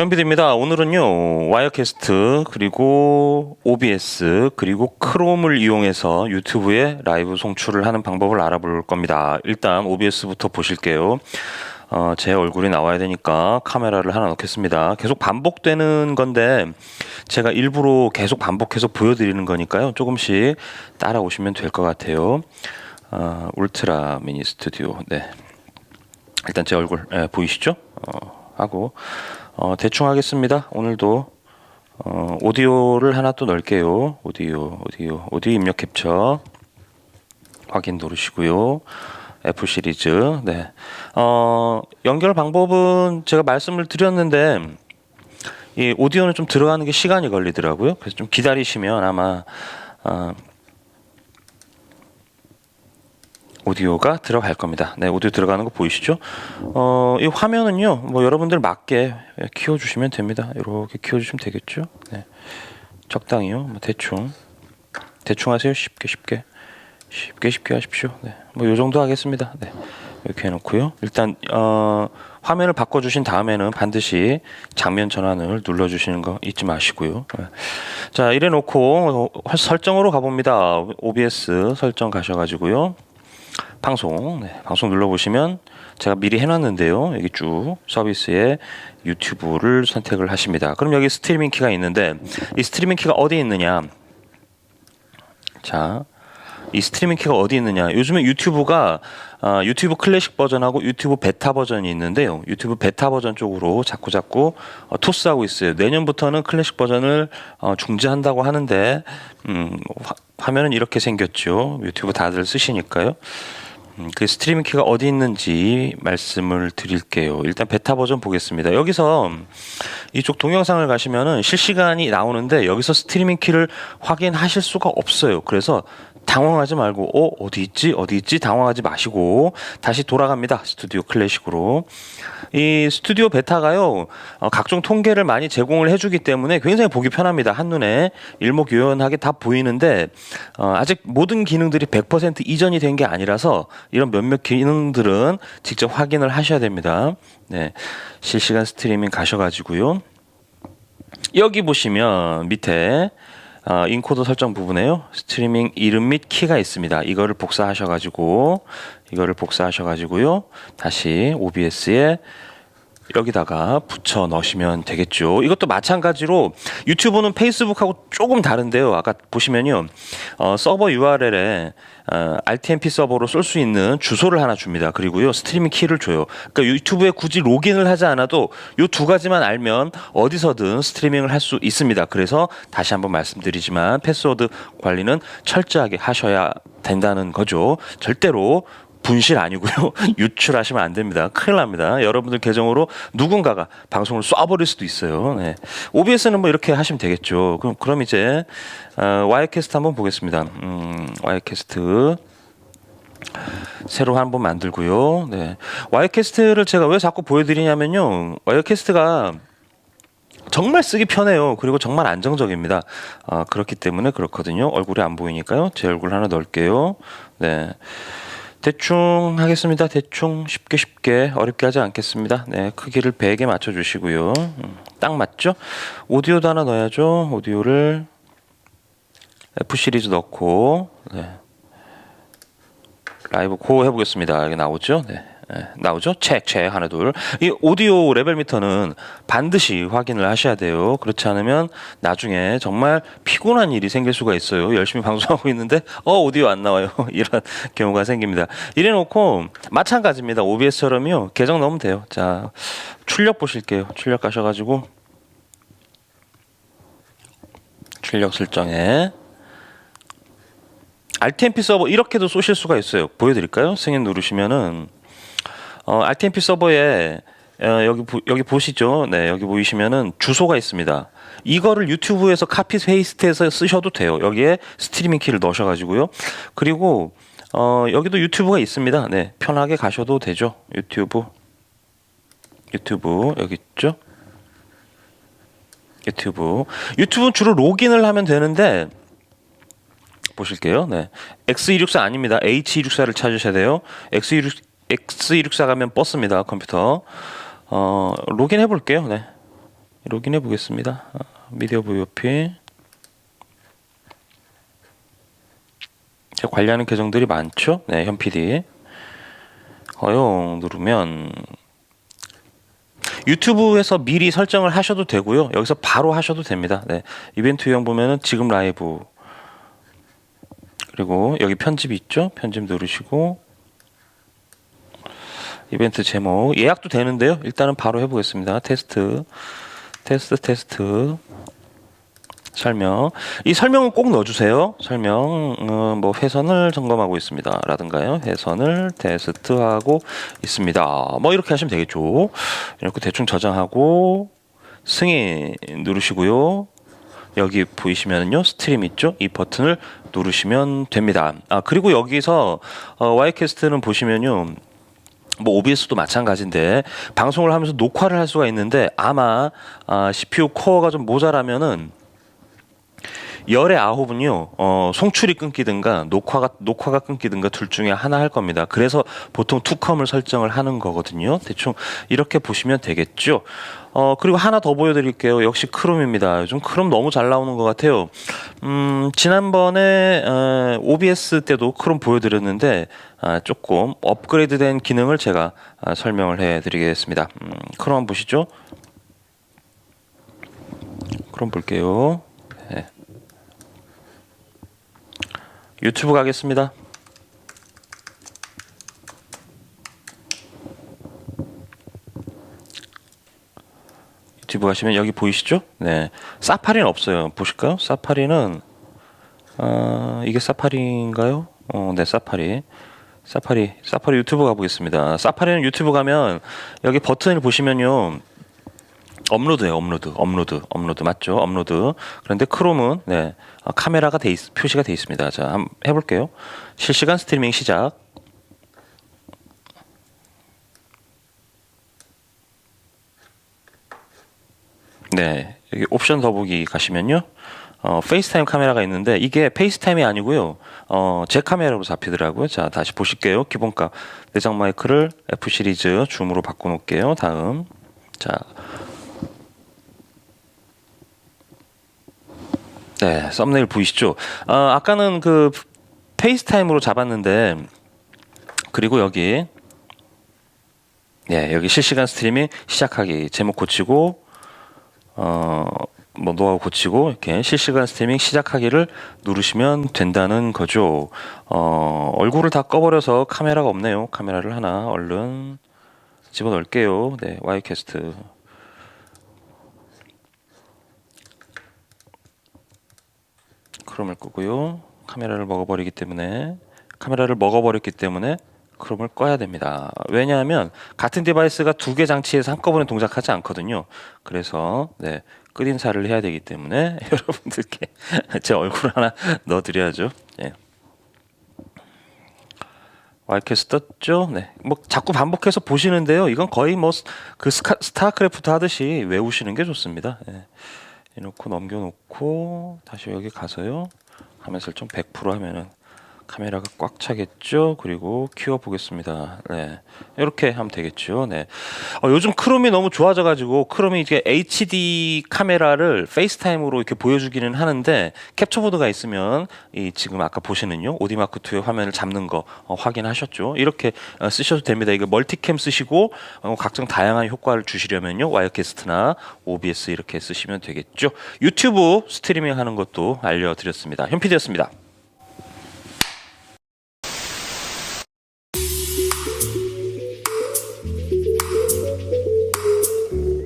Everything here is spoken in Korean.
현비드입니다. 오늘은요 와이어캐스트 그리고 OBS 그리고 크롬을 이용해서 유튜브에 라이브 송출을 하는 방법을 알아볼 겁니다. 일단 OBS부터 보실게요. 어, 제 얼굴이 나와야 되니까 카메라를 하나 넣겠습니다. 계속 반복되는 건데 제가 일부러 계속 반복해서 보여드리는 거니까요. 조금씩 따라오시면 될 것 같아요. 어, 울트라 미니 스튜디오. 네. 일단 제 얼굴 예, 보이시죠? 어, 하고 어, 대충 하겠습니다. 오늘도 어, 오디오를 하나 또 넣을게요. 오디오, 오디오, 오디오 입력 캡처 확인 누르시고요. F 시리즈. 네. 어, 연결 방법은 제가 말씀을 드렸는데 이 오디오는 좀 들어가는 게 시간이 걸리더라고요. 그래서 좀 기다리시면 아마 어, 오디오가 들어갈 겁니다. 네, 오디오 들어가는 거 보이시죠? 어, 이 화면은요, 뭐 여러분들 맞게 키워주시면 됩니다. 이렇게 키워주시면 되겠죠? 네, 적당히요, 뭐 대충 대충 하세요. 쉽게 쉽게 쉽게 쉽게 하십시오. 네, 뭐요 정도 하겠습니다. 네, 이렇게 해놓고요. 일단 어, 화면을 바꿔주신 다음에는 반드시 장면 전환을 눌러주시는 거 잊지 마시고요. 네. 자, 이래 놓고 어, 설정으로 가봅니다. OBS 설정 가셔가지고요. 방송, 네, 방송 눌러보시면 제가 미리 해놨는데요. 여기 쭉 서비스에 유튜브를 선택을 하십니다. 그럼 여기 스트리밍 키가 있는데 이 스트리밍 키가 어디에 있느냐? 자, 이 스트리밍 키가 어디 있느냐? 요즘에 유튜브가 아, 유튜브 클래식 버전하고 유튜브 베타 버전이 있는데요. 유튜브 베타 버전 쪽으로 자꾸 자꾸 어, 토스하고 있어요. 내년부터는 클래식 버전을 어, 중지한다고 하는데 음, 화, 화면은 이렇게 생겼죠. 유튜브 다들 쓰시니까요. 음, 그 스트리밍 키가 어디 있는지 말씀을 드릴게요. 일단 베타 버전 보겠습니다. 여기서 이쪽 동영상을 가시면은 실시간이 나오는데 여기서 스트리밍 키를 확인하실 수가 없어요. 그래서 당황하지 말고 어 어디 있지? 어디 있지? 당황하지 마시고 다시 돌아갑니다. 스튜디오 클래식으로. 이 스튜디오 베타가요 어, 각종 통계를 많이 제공을 해주기 때문에 굉장히 보기 편합니다. 한눈에 일목요연하게 다 보이는데 어, 아직 모든 기능들이 100% 이전이 된 게 아니라서 이런 몇몇 기능들은 직접 확인을 하셔야 됩니다. 네 실시간 스트리밍 가셔가지고요. 여기 보시면 밑에 어, 인코더 설정 부분에요. 스트리밍 이름 및 키가 있습니다. 이거를 복사하셔가지고 이거를 복사하셔가지고요. 다시 OBS에 여기다가 붙여 넣으시면 되겠죠. 이것도 마찬가지로 유튜브는 페이스북하고 조금 다른데요. 아까 보시면요. 어, 서버 URL에 어, RTMP 서버로 쏠 수 있는 주소를 하나 줍니다. 그리고요. 스트리밍 키를 줘요. 그러니까 유튜브에 굳이 로그인을 하지 않아도 이 두 가지만 알면 어디서든 스트리밍을 할 수 있습니다. 그래서 다시 한번 말씀드리지만 패스워드 관리는 철저하게 하셔야 된다는 거죠. 절대로 분실 아니고요. 유출하시면 안 됩니다. 큰일 납니다. 여러분들 계정으로 누군가가 방송을 쏴버릴 수도 있어요. 네. OBS는 뭐 이렇게 하시면 되겠죠. 그럼, 그럼 이제, 어, 와이캐스트 한번 보겠습니다. 음, 와이캐스트. 새로 한 번 만들고요. 네. 와이캐스트를 제가 왜 자꾸 보여드리냐면요. 와이캐스트가 정말 쓰기 편해요. 그리고 정말 안정적입니다. 아, 그렇기 때문에 그렇거든요. 얼굴이 안 보이니까요. 제 얼굴 하나 넣을게요. 네. 대충 하겠습니다. 대충 쉽게 쉽게 어렵게 하지 않겠습니다. 네, 크기를 100에 맞춰 주시고요. 음, 딱 맞죠? 오디오도 하나 넣어야죠. 오디오를 F 시리즈 넣고 네. 라이브 고 해보겠습니다. 여기 나오죠? 네. 네, 나오죠? 체크, 체크, 하나, 둘. 이 오디오 레벨 미터는 반드시 확인을 하셔야 돼요. 그렇지 않으면 나중에 정말 피곤한 일이 생길 수가 있어요. 열심히 방송하고 있는데, 어, 오디오 안 나와요. 이런 경우가 생깁니다. 이래 놓고, 마찬가지입니다. OBS처럼요. 계정 넣으면 돼요. 자, 출력 보실게요. 출력 가셔 가지고, 출력 설정에, RTMP 서버 이렇게도 쏘실 수가 있어요. 보여드릴까요? 승인 누르시면은 어, RTMP 서버에 어, 여기 보, 여기 보시죠. 네, 여기 보이시면은 주소가 있습니다. 이거를 유튜브에서 카피 페이스트해서 쓰셔도 돼요. 여기에 스트리밍 키를 넣으셔 가지고요. 그리고 어, 여기도 유튜브가 있습니다. 네, 편하게 가셔도 되죠. 유튜브 유튜브 여기 있죠. 유튜브 유튜브 주로 로그인을 하면 되는데 보실게요. 네. X264 아닙니다. H264를 찾으셔야 돼요. X264 X264 가면 뻗습니다. 컴퓨터. 어, 로그인 해 볼게요. 네. 로그인 해 보겠습니다. 어, 미디어 VOP. 제가 관리하는 계정들이 많죠? 네, 현 PD. 허용 누르면 유튜브에서 미리 설정을 하셔도 되고요. 여기서 바로 하셔도 됩니다. 네. 이벤트 유형 보면은 지금 라이브 그리고 여기 편집 있죠? 편집 누르시고 이벤트 제목 예약도 되는데요. 일단은 바로 해보겠습니다. 테스트, 테스트, 테스트. 설명. 이 설명은 꼭 넣어주세요. 설명, 어, 뭐 회선을 점검하고 있습니다.라든가요. 회선을 테스트하고 있습니다. 뭐 이렇게 하시면 되겠죠. 이렇게 대충 저장하고 승인 누르시고요. 여기 보이시면요 스트림 있죠 이 버튼을 누르시면 됩니다 아 그리고 여기서 어, 와이캐스트는 보시면요 뭐 OBS도 마찬가지인데 방송을 하면서 녹화를 할 수가 있는데 아마 아, CPU 코어가 좀 모자라면은 열의 아홉은요, 어, 송출이 끊기든가 녹화가 녹화가 끊기든가 둘 중에 하나 할 겁니다. 그래서 보통 투컴을 설정을 하는 거거든요. 대충 이렇게 보시면 되겠죠. 어, 그리고 하나 더 보여드릴게요. 역시 크롬입니다. 요즘 크롬 너무 잘 나오는 것 같아요. 음, 지난번에 어, OBS 때도 크롬 보여드렸는데 아, 조금 업그레이드된 기능을 제가 아, 설명을 해드리겠습니다. 음, 크롬 한번 보시죠. 크롬 볼게요. 네. 유튜브 가겠습니다. 유튜브 가시면 여기 보이시죠? 네. 사파리는 없어요. 보실까요? 사파리는 어, 이게 사파리인가요? 어, 네, 사파리. 사파리, 사파리 유튜브 가보겠습니다. 사파리는 유튜브 가면 여기 버튼을 보시면요. 업로드예요, 업로드, 업로드, 업로드 맞죠? 업로드. 그런데 크롬은 네, 아, 카메라가 돼 있, 표시가 돼 있습니다. 자, 한번 해볼게요. 실시간 스트리밍 시작. 네, 여기 옵션 더보기 가시면요. 어, 페이스타임 카메라가 있는데 이게 페이스타임이 아니고요. 어, 제 카메라로 잡히더라고요. 자, 다시 보실게요. 기본값 내장 마이크를 F 시리즈 줌으로 바꿔 놓을게요. 다음. 자. 네, 썸네일 보이시죠? 어, 아까는 그 페이스타임으로 잡았는데 그리고 여기 네, 여기 실시간 스트리밍 시작하기 제목 고치고 어, 뭐 노하우 고치고 이렇게 실시간 스트리밍 시작하기를 누르시면 된다는 거죠. 어, 얼굴을 다 꺼버려서 카메라가 없네요. 카메라를 하나 얼른 집어넣을게요. 네, 와이캐스트. 크롬을 끄고요. 카메라를 먹어버리기 때문에 카메라를 먹어버렸기 때문에 크롬을 꺼야 됩니다. 왜냐하면 같은 디바이스가 두 개 장치에서 한꺼번에 동작하지 않거든요. 그래서 네, 끝 인사를 해야 되기 때문에 여러분들께 제 얼굴 하나 넣어드려야죠. 예. 와이캐스 떴죠? 네. 뭐 자꾸 반복해서 보시는데요. 이건 거의 뭐 그 스타크래프트 하듯이 외우시는 게 좋습니다. 예. 이놓고 넘겨놓고 다시 여기 가서요. 화면 설정 100% 하면은 카메라가 꽉 차겠죠. 그리고 키워 보겠습니다. 네. 이렇게 하면 되겠죠. 네. 어, 요즘 크롬이 너무 좋아져 가지고 크롬이 이제 HD 카메라를 페이스타임으로 이렇게 보여주기는 하는데 캡처보드가 있으면 이 지금 아까 보시는요. 오디마크 2의 화면을 잡는 거 어, 확인하셨죠. 이렇게 어, 쓰셔도 됩니다. 이거 멀티캠 쓰시고 어, 각종 다양한 효과를 주시려면요. 와이어캐스트나 OBS 이렇게 쓰시면 되겠죠. 유튜브 스트리밍 하는 것도 알려드렸습니다. 현피디였습니다.